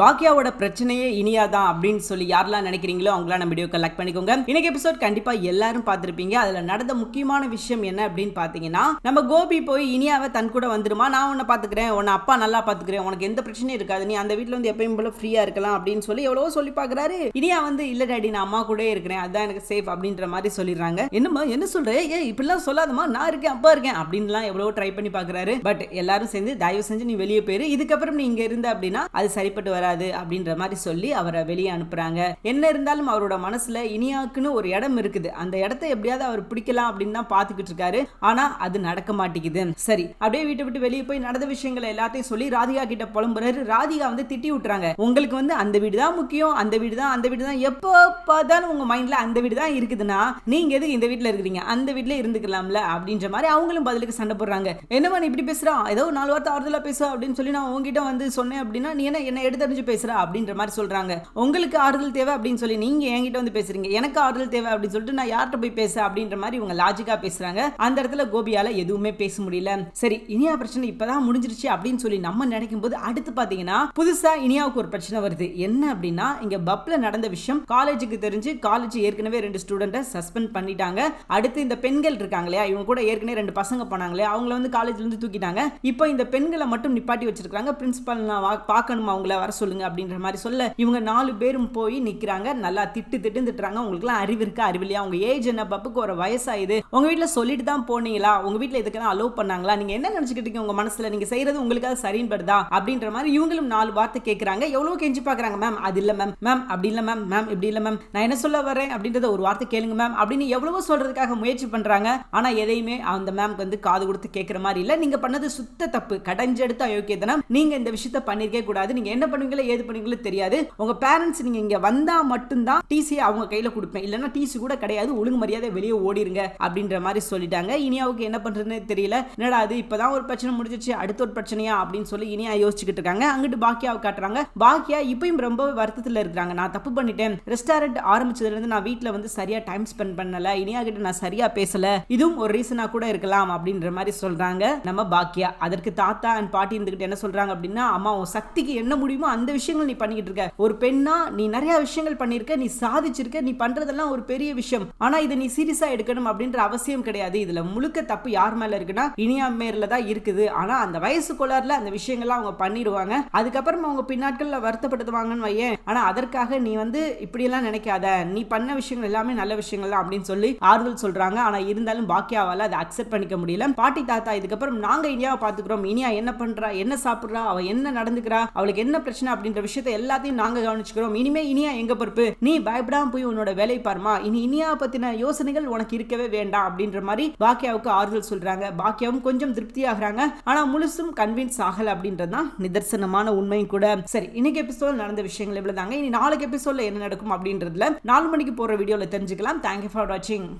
பாக்யாவோட பிரச்சனையே இனியா தான் அப்படின்னு சொல்லி யாரெல்லாம் நினைக்கிறீங்களோ அவங்களாம் நம்ம வீடியோ கலெக்ட் பண்ணிக்கோங்க. இன்னைக்கு எபிசோட் கண்டிப்பா எல்லாரும் பார்த்துருப்பீங்க. அதுல நடந்த முக்கியமான விஷயம் என்ன அப்படின்னு பாத்தீங்கன்னா நம்ம கோபி போய் இனியாவை தன் கூட வந்துருமா? நான் உன்னை பாத்துக்கிறேன் உன்னை அப்பா நல்லா பாத்துக்கிறேன் உனக்கு எந்த பிரச்சனையும் இருக்காது. நீ அந்த வீட்டில் வந்து எப்பயும் போல ஃப்ரீயா இருக்கலாம் அப்படின்னு சொல்லி எவ்வளவோ சொல்லி பாக்குறாரு இனியா வந்து இல்ல டாடி நான் அம்மா கூட இருக்கிறேன். அதான் எனக்கு சேஃப் அப்படின்ற மாதிரி சொல்லிடுறாங்க. என்னம்மா என்ன சொல்ற? ஏ இப்படிலாம் சொல்லாதம்மா. நான் இருக்கேன் அப்பா இருக்கேன் அப்படின்லாம் எவ்வளவோ ட்ரை பண்ணி பாக்குறாரு பட் எல்லாரும் சேர்ந்து தயவு செஞ்சு நீ வெளியே போயிரு. இதுக்கப்புறம் நீ இங்க இருந்த அப்படின்னா அது சரிப்பட்டு வர வராது அப்படின்ற மாதிரி சொல்லி அவரை வெளியே அனுப்புறாங்க. என்ன இருந்தாலும் அவரோட மனசுல இனியாக்குன்னு ஒரு இடம் இருக்குது. அந்த இடத்த எப்படியாவது அவர் பிடிக்கலாம் அப்படின்னு தான் பாத்துக்கிட்டு இருக்காரு. ஆனா அது நடக்க மாட்டேங்குது. சரி அப்படியே வீட்டை விட்டு வெளியே போய் நடந்த விஷயங்களை எல்லாத்தையும் சொல்லி ராதிகா கிட்ட புலம்புறாரு. ராதிகா வந்து திட்டி விட்டுறாங்க. உங்களுக்கு வந்து அந்த வீடு தான் முக்கியம். அந்த வீடு தான் அந்த வீடு தான். எப்போ பார்த்தாலும் உங்க மைண்ட்ல அந்த வீடு தான் இருக்குதுன்னா நீங்க எதுக்கு இந்த வீட்டுல இருக்கிறீங்க? அந்த வீட்டுல இருந்துக்கலாம்ல? அப்படின்ற மாதிரி அவங்களும் பதிலுக்கு சண்டை போடுறாங்க. என்னமா நீ இப்படி பேசுறான் ஏதோ நாலு வார்த்தை ஆறுதலா பேசுவா? அப்படின்னு சொல்லி நான் உங்ககிட்ட வந்து சொன்னேன் அப்படின்னா நீ என்ன என்ன புரிஞ்சு பேசுற அப்படின்ற மாதிரி சொல்றாங்க. உங்களுக்கு ஆறுதல் தேவை? அப்படின்னு சொல்லி நீங்க என்கிட்ட வந்து பேசுறீங்க. எனக்கு ஆறுதல் தேவை? அப்படின்னு சொல்லிட்டு நான் யார்கிட்ட போய் பேச அப்படின்ற மாதிரி இவங்க லாஜிக்கா பேசுறாங்க. அந்த இடத்துல கோபியால எதுவுமே பேச முடியல. சரி இனியா பிரச்சனை இப்பதான் முடிஞ்சிருச்சு அப்படின்னு சொல்லி நம்ம நினைக்கும் போது அடுத்து பாத்தீங்கன்னா புதுசா இனியாவுக்கு ஒரு பிரச்சனை வருது. என்ன அப்படின்னா இங்க பப்ல நடந்த விஷயம் காலேஜுக்கு தெரிஞ்சு காலேஜ் ஏற்கனவே ரெண்டு ஸ்டூடெண்ட்டை சஸ்பெண்ட் பண்ணிட்டாங்க. அடுத்து இந்த பெண்கள் இருக்காங்க இல்லையா? இவங்க கூட ஏற்கனவே ரெண்டு பசங்க போனாங்களே அவங்கள வந்து காலேஜ்ல இருந்து தூக்கிட்டாங்க. இப்போ இந்த பெண்களை மட்டும் நிப்பாட்டி வச்சிருக்காங்க பிரின்சிபல் நான் பார்க்கணுமா அவங்கள? வர சொல்லுங்க அப்படின்ற மாதிரி சொல்ல இவங்க நாலு பேரும் போய் நிக்கிறாங்க. நல்லா திட்டு திட்டு திட்டுறாங்க. உங்களுக்குலாம் அறிவு இருக்கா? அறிவு இல்லையா? உங்க ஏஜ் என்ன? பப்புக்கு ஒரு வயசாயுது. உங்க வீட்ல சொல்லிட்டு தான் போனீங்களா? உங்க வீட்ல இதுக்கெல்லாம் அலோவ் பண்ணாங்களா? நீங்க என்ன நினைச்சுக்கிட்டு இருக்கீங்க உங்க மனசுல? நீங்க செய்யறது உங்களுக்காக சரின்னு படுதா அப்படின்ற மாதிரி இவங்களும் நாலு வார்த்தை கேட்கறாங்க எவ்வளவு கெஞ்சி பாக்குறாங்க. மேம் அது இல்ல மேம் மேம் அப்படி இல்ல மேம் மேம் இப்படி இல்ல மேம் நான் என்ன சொல்ல வரேன்? அப்படின்றத ஒரு வார்த்தை கேளுங்க மேம் அப்படின்னு எவ்வளவோ சொல்றதுக்காக முயற்சி பண்றாங்க. ஆனா எதையுமே அந்த மேம்க்கு வந்து காது கொடுத்து கேட்கிற மாதிரி இல்ல. நீங்க பண்ணது சுத்த தப்பு. கடைஞ்செடுத்த அயோக்கியத்தனம். நீங்க இந்த விஷயத்த பண்ணிருக்கே கூடாது. நீங்க என்ன பண்ணுவீங்களோ ஏது பண்ணுவீங்களோ தெரியாது. உங்க பேரண்ட்ஸ் நீங்க இங்க வந்தா மட்டும்தான் டிசி அவங்க கையில கொடுப்பேன். இல்லைன்னா டிசி கூட கிடையாது. ஒழுங்கு மரியாதை வெளியே ஓடிருங்க அப்படின்ற மாதிரி சொல்லிட்டாங்க. இனியாவுக்கு என்ன பண்றதுன்னு தெரியல. என்னடா அது இப்பதான் ஒரு பிரச்சனை முடிஞ்சிச்சு. அடுத்த ஒரு பிரச்சனையா? அப்படின்னு சொல்லி இனியா யோசிச்சுக்கிட்டு இருக்காங்க. அங்கிட்டு பாக்கியாவை காட்டுறாங்க. பாக்கியா இப்பயும் ரொம்ப வருத்தத்துல இருக்கிறாங்க. நான் தப்பு பண்ணிட்டேன். ரெஸ்டாரண்ட் ஆரம்பிச்சதுல இருந்து நான் வீட்டில் வந்து சரியா டைம் ஸ்பெண்ட் பண்ணல. இனியா கிட்ட நான் சரியா பேசல. இதுவும் ஒரு ரீசனா கூட இருக்கலாம் அப்படின்ற மாதிரி சொல்றாங்க நம்ம பாக்கியா அதற்கு தாத்தா அண்ட் பாட்டி இருந்துகிட்டு என்ன சொல்றாங்க அப்படின்னா அம்மா உன் சக்திக்கு என்ன முடியுமோ அந்த விஷயங்கள் நீ பண்ணிக்கிட்டு இருக்க. ஒரு பெண்ணா நீ நிறைய விஷயங்கள் பண்ணிருக்க நீ சாதிச்சிருக்க நீ பண்றதெல்லாம் ஒரு பெரிய விஷயம். ஆனா இதை நீ சீரியஸா எடுக்கணும் அப்படின்ற அவசியம் கிடையாது. இதுல முழுக்க தப்பு யார் மேல இருக்குன்னா இனியா மேல தான் இருக்குது. ஆனா அந்த வயசு கோளாறுல அந்த விஷயங்கள்லாம் அவங்க பண்ணிடுவாங்க. அதுக்கப்புறம் அவங்க பின்னாட்கள்ல வருத்தப்படுத்துவாங்கன்னு வையேன். ஆனா அதற்காக நீ வந்து இப்படியெல்லாம் நினைக்காத. நீ பண்ண விஷயங்கள் எல்லாமே நல்ல விஷயங்கள் தான் அப்படின்னு சொல்லி ஆறுதல் சொல்றாங்க. ஆனா இருந்தாலும் பாக்கியாவால அதை அக்செப்ட் பண்ணிக்க முடியல. பாட்டி தாத்தா இதுக்கப்புறம் நாங்க இனியாவை பாத்துக்கிறோம் இனியா என்ன பண்றா? என்ன சாப்பிடுறா? அவ என்ன நடந்துக்கிறா? அவளுக்கு என்ன பிரச்சனை அப்படின்ற விஷயத்த எல்லாத்தையும் நாங்க கவனிச்சுக்கிறோம். இனிமே இனியா எங்க பொறுப்பு? நீ பயப்படாம போய் உன்னோட வேலை பாருமா. இனி இனியா பத்தின யோசனைகள் உனக்கு இருக்கவே வேண்டாம் அப்படின்ற மாதிரி பாக்கியாவுக்கு ஆறுதல் சொல்றாங்க. பாக்கியாவும் கொஞ்சம் திருப்தி ஆகுறாங்க ஆனா முழுசும் கன்வின்ஸ் ஆகல அப்படின்றது தான் நிதர்சனமான உண்மையும் கூட. சரி இன்னைக்கு எபிசோட் நடந்த விஷயங்கள் இவ்வளவுதாங்க. இனி நாளைக்கு எபிசோட்ல என்ன நடக்கும் அப்படின்றதுல நாலு மணிக்கு போற வீடியோல தெரிஞ்சுக்கலாம். தேங்க்யூ ஃபார் வாட்சிங்